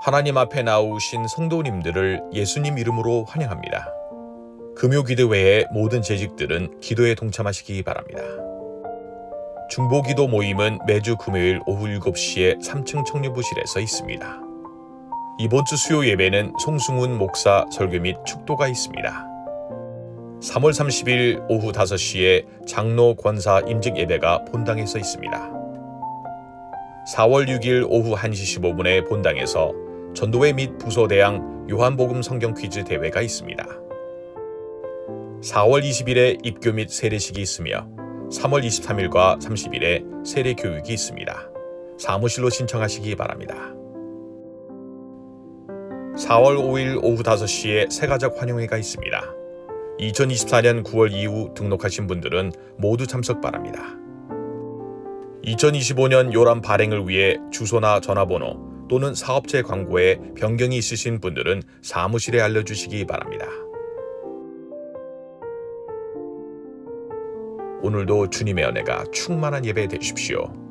하나님 앞에 나오신 성도님들을 예수님 이름으로 환영합니다. 금요 기도 외에 모든 재직들은 기도에 동참하시기 바랍니다. 중보 기도 모임은 매주 금요일 오후 7시에 3층 청류부실에서 있습니다. 이번 주 수요 예배는 송승훈 목사 설교 및 축도가 있습니다. 3월 30일 오후 5시에 장로 권사 임직 예배가 본당에서 있습니다. 4월 6일 오후 1시 15분에 본당에서 전도회 및 부소대항 요한복음 성경 퀴즈 대회가 있습니다. 4월 20일에 입교 및 세례식이 있으며 3월 23일과 30일에 세례 교육이 있습니다. 사무실로 신청하시기 바랍니다. 4월 5일 오후 5시에 새가족 환영회가 있습니다. 2024년 9월 이후 등록하신 분들은 모두 참석 바랍니다. 2025년 요람 발행을 위해 주소나 전화번호 또는 사업체 광고에 변경이 있으신 분들은 사무실에 알려주시기 바랍니다. 오늘도 주님의 은혜가 충만한 예배 되십시오.